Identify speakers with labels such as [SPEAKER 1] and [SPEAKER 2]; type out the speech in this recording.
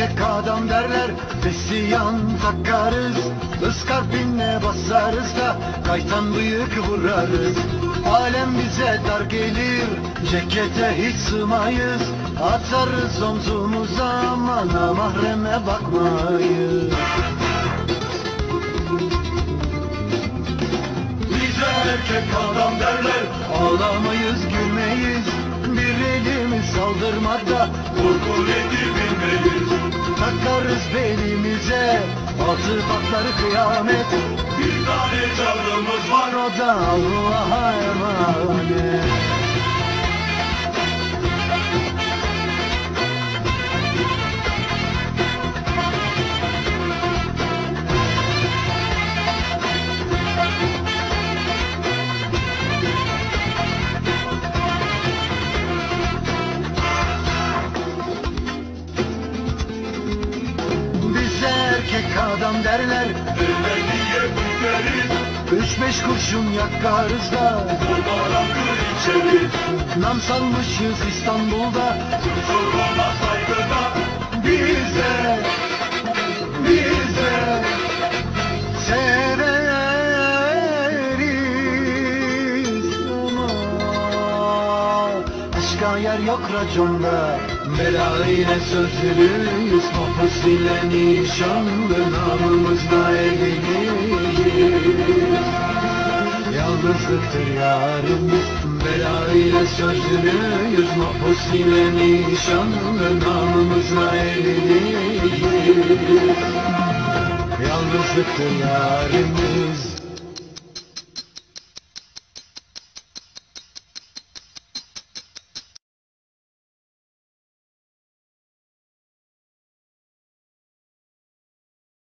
[SPEAKER 1] erkek adam derler Vesiyan takarız. Iskarpinle basarız da Kaytan bıyık vurarız. Alem bize dar gelir Cekete hiç sığmayız. Atarız omzumuza aman mahreme bakmayız. Bize erkek adam derler Ağlamayız gülmeyiz. Bir elimiz saldırmada Korkuleti bilmeyiz Takarız belimize. Altı patları kıyamet. Bir tane canımız var O da Allah'a emanet erkek adam derler.
[SPEAKER 2] Diye bükleriz
[SPEAKER 1] Üç beş kurşun yakarız da
[SPEAKER 2] Barakı içeriz
[SPEAKER 1] Nam salmışız İstanbul'da.
[SPEAKER 2] Soruma saygıda
[SPEAKER 1] Bize Bize Severiz. Ama Aşka yer yok raconda. Bela ile sözlüyüz Mahpus ile nişanlı Namımızda evliyiz Yalnızlıktır yarimiz Bela ile sözlüyüz Mahpus ile nişanlı Namımızla evliyiz Yalnızlıktır yarimiz